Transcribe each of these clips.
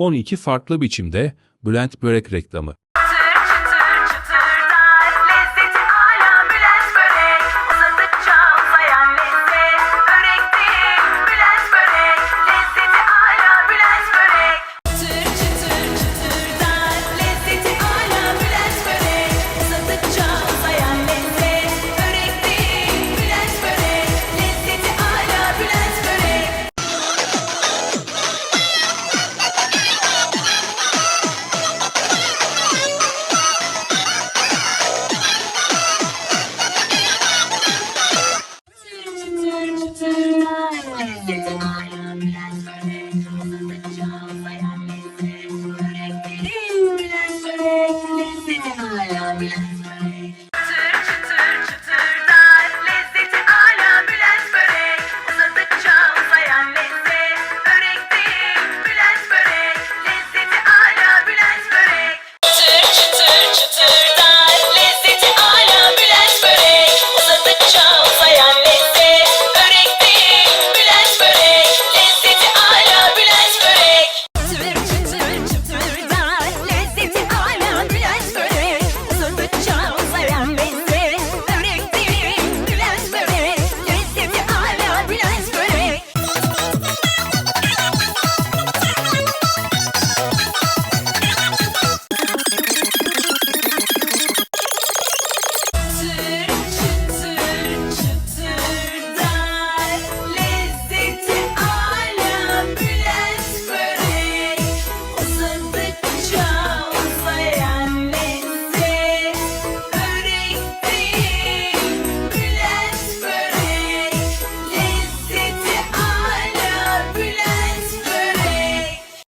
12 farklı biçimde Bülent Börek reklamı. Blanca.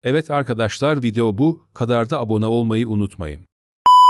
Evet arkadaşlar video bu kadar da abone olmayı unutmayın.